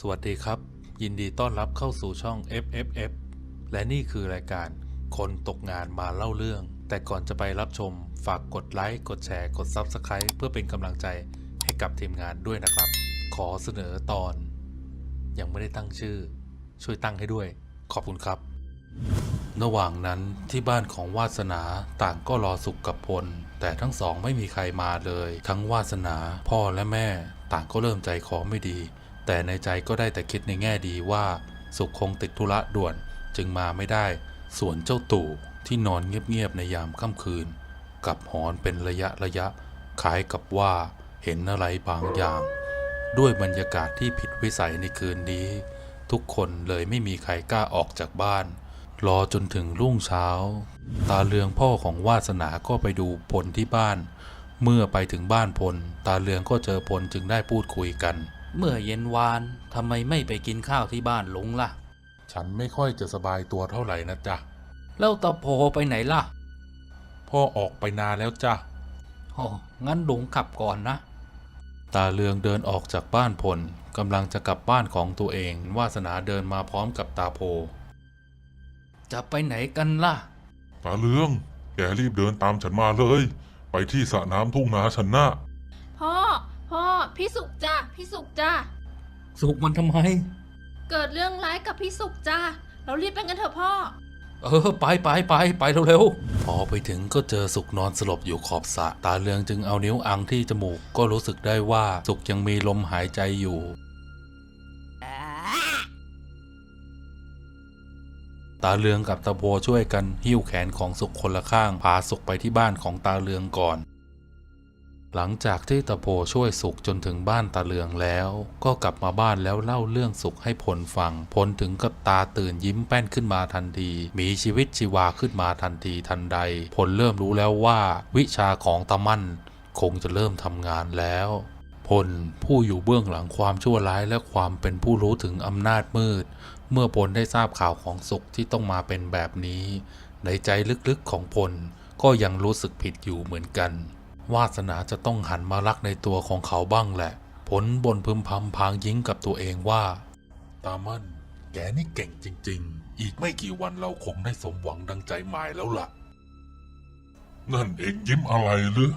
สวัสดีครับ ยินดีต้อนรับเข้าสู่ช่อง FFF และนี่คือรายการคนตกงานมาเล่าเรื่อง แต่ก่อนจะไปรับชมฝากกดไลค์กดแชร์กด Subscribe เพื่อเป็นกำลังใจให้กับทีมงานด้วยนะครับ ขอเสนอตอน ยังไม่ได้ตั้งชื่อ ช่วยตั้งให้ด้วย ขอบคุณครับระหว่างนั้นที่บ้านของวาสนาต่างก็รอสุขกับพล แต่ทั้งสองไม่มีใครมาเลย ทั้งวาสนาพ่อและแม่ ต่างก็เริ่มใจคอไม่ดี แต่ในใจก็ได้แต่คิดในแง่ดีว่า สุขคงติดธุระด่วนจึงมาไม่ได้ ส่วนเจ้าตู่ที่นอนเงียบๆในยามค่ำคืนกับหอนเป็นระยะระยะคล้ายกับว่าเห็นอะไรบางอย่าง ด้วยบรรยากาศที่ผิดวิสัยในคืนนี้ ทุกคนเลยไม่มีใครกล้าออกจากบ้าน รอจนถึงรุ่งเช้า ตาเลืองพ่อของวาสนาก็ไปดูพลที่บ้าน เมื่อไปถึงบ้านพล ตาเลืองก็เจอพลจึงได้พูดคุยกัน เมื่อเย็นวานทำไมไม่ไปกินข้าวที่บ้านลุงล่ะ ฉันไม่ค่อยจะสบายตัวเท่าไหร่นะจ๊ะ แล้วตะโพไปไหนล่ะ พ่อออกไปนานแล้วจ้ะอ๋องั้นลุงขับก่อนนะ ตาเลืองเดินออกจากบ้านพลกำลังจะกลับบ้านของตัวเอง วาสนาเดินมาพร้อมกับตาโพ จะไปไหนกันล่ะ ตาเลือง แกรีบเดินตามฉันมาเลย ไปที่สระน้ำทุ่งนาฉันนะพ่อ พ่อพี่สุกจ้าพี่สุกจ้าสุกมันทำไม เกิดเรื่องร้ายกับพี่สุกจ้าเรารีบไปกันเถอะพ่อ เออ ไปไปไปไปเร็วพอไปถึงก็เจอสุกนอนสลบอยู่ขอบสระตาเลืองจึงเอานิ้วอังที่จมูกก็รู้สึกได้ว่าสุกยังมีลมหายใจอยู่ตาเลืองกับตาโพช่วยกันหิ้วแขนของสุกคนละข้างพาสุกไปที่บ้านของตาเลืองก่อน หลังจากที่ตาโพช่วยสุกจนถึงบ้านตาเลืองแล้ว ก็กลับมาบ้านแล้วเล่าเรื่องสุกให้พลฟัง พลถึงกับตาตื่นยิ้มแป้นขึ้นมาทันที มีชีวิตชีวาขึ้นมาทันทีทันใด พลเริ่มรู้แล้วว่า วิชาของตามั่น คงจะเริ่มทำงานแล้วพลผู้อยู่เบื้องหลังความชั่วร้ายและความเป็นผู้รู้ถึงอำนาจมืด เมื่อพลได้ทราบข่าวของสุขที่ต้องมาเป็นแบบนี้ ในใจลึกๆของพลก็ยังรู้สึกผิดอยู่เหมือนกัน วาสนาจะต้องหันมารักในตัวของเขาบ้างแหละ ผลบนพึมพำพางยิ้งกับตัวเองว่า ตามันแกนี่เก่งจริง ๆ อีกไม่กี่วันเราคงได้สมหวังดังใจหมายแล้วล่ะ นั่นเองยิ้มอะไรหรือ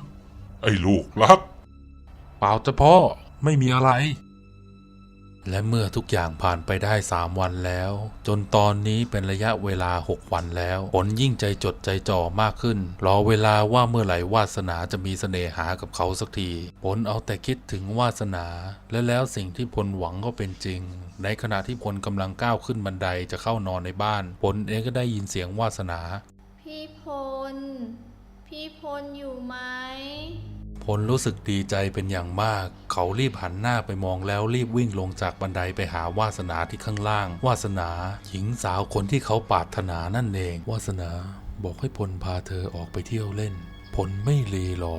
ไอ้ลูกรัก เปล่าจ้ะพ่อไม่มีอะไร และเมื่อทุกอย่างผ่านไปได้สามวันแล้ว จนตอนนี้เป็นระยะเวลาหกวันแล้วผลยิ่งใจจดใจจ่อมากขึ้น รอเวลาว่าเมื่อไหร่วาสนาจะมีเสน่หากับเขาสักทีผลเอาแต่คิดถึงวาสนา และแล้วสิ่งที่พลหวังก็เป็นจริง ในขณะที่พลกำลังก้าวขึ้นบันไดจะเข้านอนในบ้านผลเองก็ได้ยินเสียงวาสนา พี่พล พี่พลอยู่ไหม ลรู้สึกดีใจเป็นอย่างมาก เขารีบหันหน้าไปมองแล้วรีบวิ่งลงจากบันไดไปหาวาสนาที่ข้างล่าง วาสนา หญิงสาวคนที่เขาปรารถนานั่นเอง วาสนาบอกให้พลพาเธอออกไปเที่ยวเล่น พลไม่รีรอ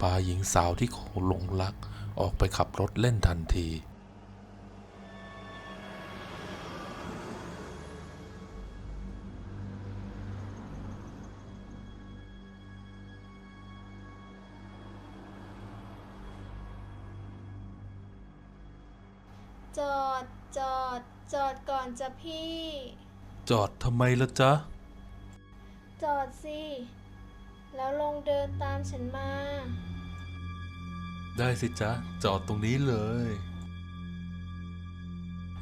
พาหญิงสาวที่เขาหลงรัก ออกไปขับรถเล่นทันที จอด จอด จอดก่อนจ้ะพี่ จอดทำไมละจ๊ะ จอดสิ แล้วลงเดินตามฉันมา ได้สิจ๊ะ จอดตรงนี้เลย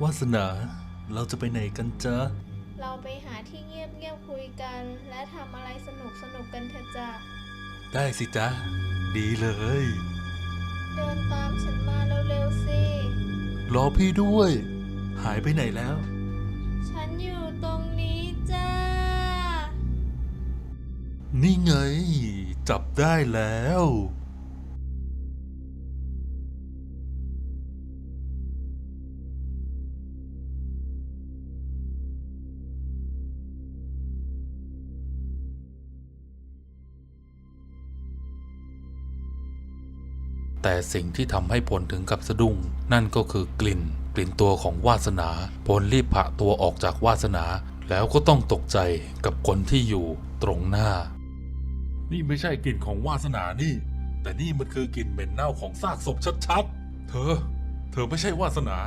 วาสนา เราจะไปไหนกันจ๊ะ เราไปหาที่เงียบเงียบๆคุยกัน และทำอะไรสนุกสนุกๆกันเถอะจ้ะ ได้สิจ๊ะ ดีเลย เดินตามฉันมาเร็วๆสิ รอพี่ด้วย หายไปไหนแล้ว ฉันอยู่ตรงนี้จ้า นี่ไง จับได้แล้ว แต่สิ่งที่ทำให้พลถึงกับสะดุ้ง นั่นก็คือกลิ่น กลิ่นตัวของวาสนาพลรีบผะตัวออกจากวาสนา แล้วก็ต้องตกใจกับคนที่อยู่ตรงหน้า นี่ไม่ใช่กลิ่นของวาสนานี่ แต่นี่มันคือกลิ่นเหม็นเน่าของซากศพชัดๆ เธอ เธอไม่ใช่วาสนา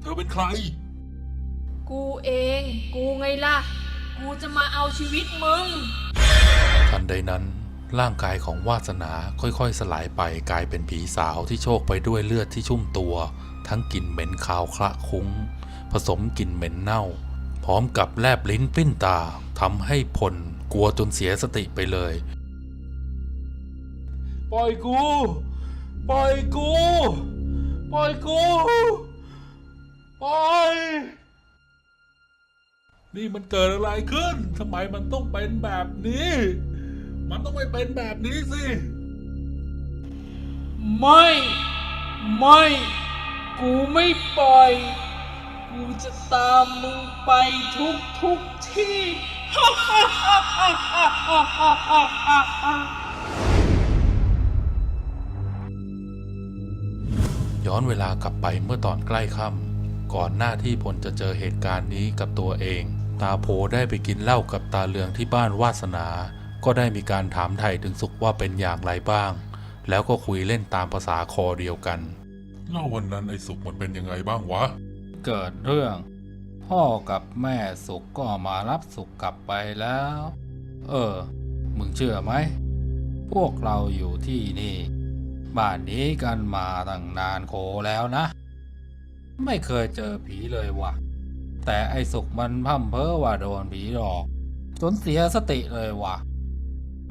เธอเป็นใคร กูเอง กูไงล่ะ กูจะมาเอาชีวิตมึง ทันใดนั้น ร่างกายของวาสนาค่อยๆ สลายไปกลายเป็นผีสาวที่โชคไปด้วยเลือดที่ชุ่มตัว ทั้งกลิ่นเหม็นคาวคละคุ้ง ผสมกลิ่นเหม็นเน่า พร้อมกับแลบลิ้นปิ้นตาทำให้พลกลัวจนเสียสติไปเลย ปล่อยกู ปล่อยกู ปล่อยกู ปล่อย นี่มันเกิดอะไรขึ้นทำไมมันต้องเป็นแบบนี้ มันต้องไม่เป็นแบบนี้สิ ไม่ ไม่ กูไม่ปล่อย กูจะตามมึงไปทุกทุกที่ ย้อนเวลากลับไปเมื่อตอนใกล้ค่ำก่อนหน้าที่พลจะเจอเหตุการณ์นี้กับตัวเอง ตาโพได้ไปกินเหล้ากับตาเลืองที่บ้านวาสนา ก็ได้มีการถามไถ่ถึงสุขว่าเป็นอย่างไรบ้าง แล้วก็คุยเล่นตามภาษาคอเดียวกันเล่าวันนั้นไอ้สุกมันเป็นยังไงบ้างวะ เกิดเรื่อง พ่อกับแม่สุกก็มารับสุกกลับไปแล้ว เออ มึงเชื่อไหม พวกเราอยู่ที่นี่ บ้านนี้กันมาตั้งนานโขแล้วนะ ไม่เคยเจอผีเลยวะแต่ไอ้สุกมันพั่มเพ้อว่าโดนผีหลอกจนเสียสติเลยวะ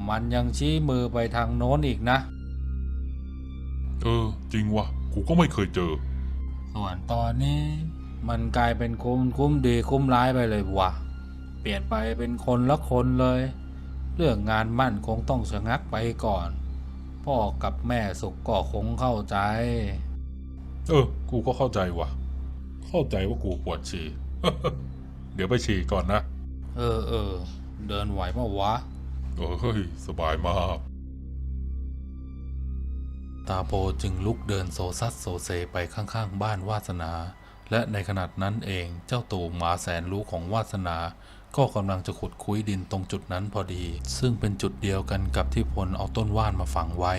มันยังชี้มือไปทางโน้นอีกนะ เออ จริงวะกูก็ไม่เคยเจอ ส่วนตอนนี้ มันกลายเป็นคุ้มคุ้มดีคุ้มร้ายไปเลยวะเปลี่ยนไปเป็นคนละคนเลย เรื่องงานมั่นคงต้องชะงักไปก่อน พ่อกับแม่สุกก็คงเข้าใจ เออ กูก็เข้าใจวะเข้าใจว่ากูปวดฉี่ เดี๋ยวไปฉี่ก่อนนะ เออเออ เดินไหวปะวะ เออเฮ้ย สบายมาก ตาโพจึงลุกเดินโซซัดโซเซไปข้างๆ บ้านวาสนา และในขณะนั้นเองเจ้าตู่หมาแสนรู้ของวาสนา ก็กำลังจะขุดคุ้ยดินตรงจุดนั้นพอดี ซึ่งเป็นจุดเดียวกันกับที่พลเอาต้นว่านมาฝังไว้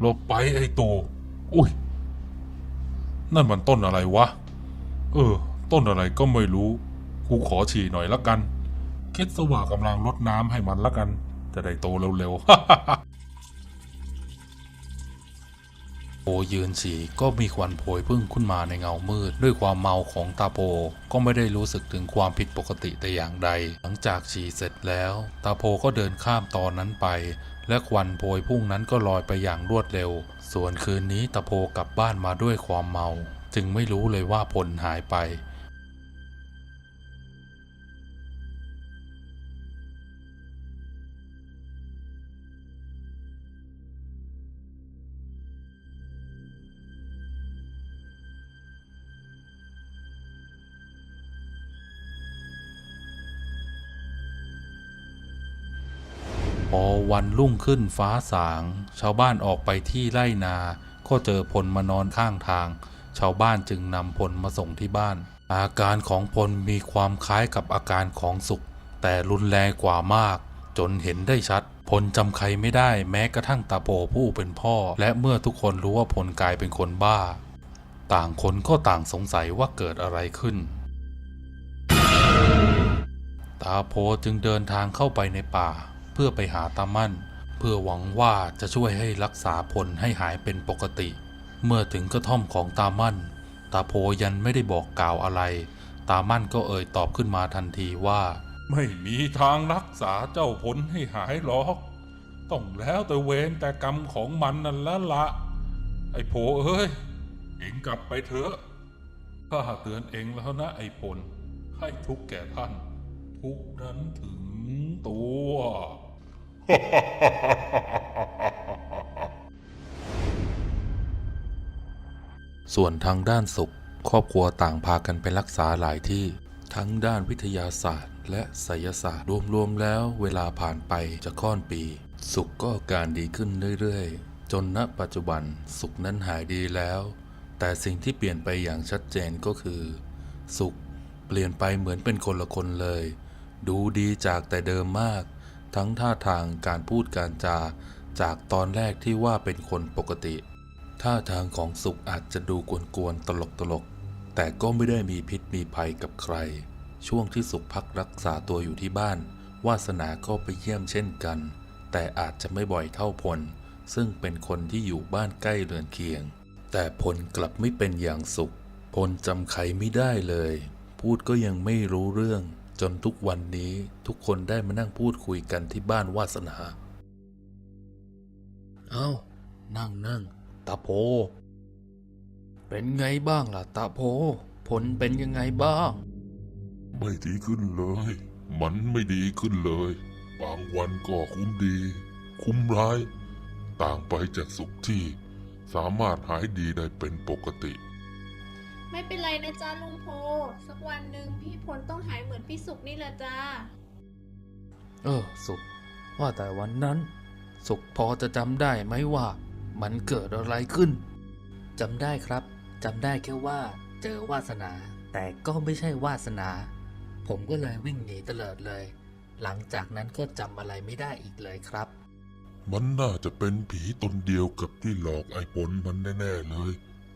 หลบไปไอ้ตูอุ้ย นั่นมันต้นอะไรวะ เออ ต้นอะไรก็ไม่รู้ กูขอฉี่หน่อยละกัน คิดสว่ากำลังลดน้ำให้มันละกัน จะได้โตเร็วๆโพยืนฉี่ก็มีควันโพยพุ่งขึ้นมาในเงามืด ด้วยความเมาของตาโพก็ไม่ได้รู้สึกถึงความผิดปกติแต่อย่างใด หลังจากฉี่เสร็จแล้ว ตาโพก็เดินข้ามตอนนั้นไปและควันโพยพุ่งนั้นก็ลอยไปอย่างรวดเร็ว ส่วนคืนนี้ตาโพกลับบ้านมาด้วยความเมา จึงไม่รู้เลยว่าผลหายไป พอวันรุ่งขึ้นฟ้าสาง ชาวบ้านออกไปที่ไร่นา ก็เจอพลมานอนข้างทาง ชาวบ้านจึงนำพลมาส่งที่บ้าน อาการของพลมีความคล้ายกับอาการของสุข แต่รุนแรงกว่ามาก จนเห็นได้ชัด พลจำใครไม่ได้แม้กระทั่งตาโปผู้เป็นพ่อ และเมื่อทุกคนรู้ว่าพลกลายเป็นคนบ้า ต่างคนก็ต่างสงสัยว่าเกิดอะไรขึ้นตาโพจึงเดินทางเข้าไปในป่า เพื่อไปหาตามั่น เพื่อหวังว่าจะช่วยให้รักษาพลให้หายเป็นปกติ เมื่อถึงกระท่อมของตามั่น ตาโพยันไม่ได้บอกกล่าวอะไร ตามั่นก็เอ่ยตอบขึ้นมาทันทีว่า ไม่มีทางรักษาเจ้าผลให้หายหรอก ต้องแล้วแต่เวรแต่กรรมของมันนั่นละละไอ้โผเอ้ยเองกลับไปเถอะข้าเตือนเองแล้วนะไอ้ผลให้ทุกข์แก่ท่าน ทุกนั้นถึงตัว ส่วนทางด้านสุข ครอบครัวต่างพากันไปรักษาหลายที่ ทั้งด้านวิทยาศาสตร์ และไสยศาสตร์รวมๆแล้วเวลาผ่านไปจะค่อนปี สุขก็อาการดีขึ้นเรื่อยๆ จนณปัจจุบันสุขนั้นหายดีแล้ว แต่สิ่งที่เปลี่ยนไปอย่างชัดเจนก็คือ สุขเปลี่ยนไปเหมือนเป็นคนละคนเลย ดูดีจากแต่เดิมมาก ทั้งท่าทางการพูดการจา จากตอนแรกที่ว่าเป็นคนปกติ ท่าทางของสุขอาจจะดูกวนๆตลกๆ แต่ก็ไม่ได้มีพิษมีภัยกับใคร ช่วงที่สุขพักรักษาตัวอยู่ที่บ้าน วาสนาก็ไปเยี่ยมเช่นกัน แต่อาจจะไม่บ่อยเท่าพล ซึ่งเป็นคนที่อยู่บ้านใกล้เรือนเคียง แต่พลกลับไม่เป็นอย่างสุขพลจำใครไม่ได้เลย พูดก็ยังไม่รู้เรื่อง จนทุกวันนี้ทุกคนได้มานั่งพูดคุยกันที่บ้านวาสนา เอา้า นั่งนั่งตาโพ เป็นไงบ้างล่ะตาโพ ผลเป็นยังไงบ้าง ไม่ดีขึ้นเลย มันไม่ดีขึ้นเลย บางวันก็คุ้มดี คุ้มร้าย ต่างไปจากสุขที่ สามารถหายดีได้เป็นปกติ ไม่เป็นไรนะจ๊ะลุงโพ สักวันหนึ่งพี่พลต้องหายเหมือนพี่สุกนี่แหละจ้าเออ สุขว่าแต่วันนั้น สุขพอจะจำได้ไหมว่า มันเกิดอะไรขึ้นจำได้ครับจำได้แค่ว่า เจอวาสนา แต่ก็ไม่ใช่วาสนา ผมก็เลยวิ่งหนีเตลิดเลย หลังจากนั้นก็จำอะไรไม่ได้อีกเลยครับ มันน่าจะเป็นผีตนเดียวกับที่หลอกไอ้ผลมันแน่ๆเลย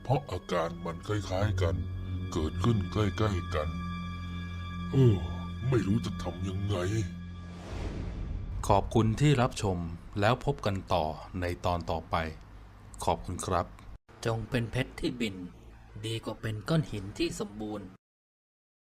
เพราะอาการมันคล้ายๆกัน เกิดขึ้นใกล้ๆกัน เออ ไม่รู้จะทำยังไง ขอบคุณที่รับชมแล้วพบกันต่อในตอนต่อไป ขอบคุณครับ จงเป็นเพชรที่บิน ดีกว่าเป็นก้อนหินที่สมบูรณ์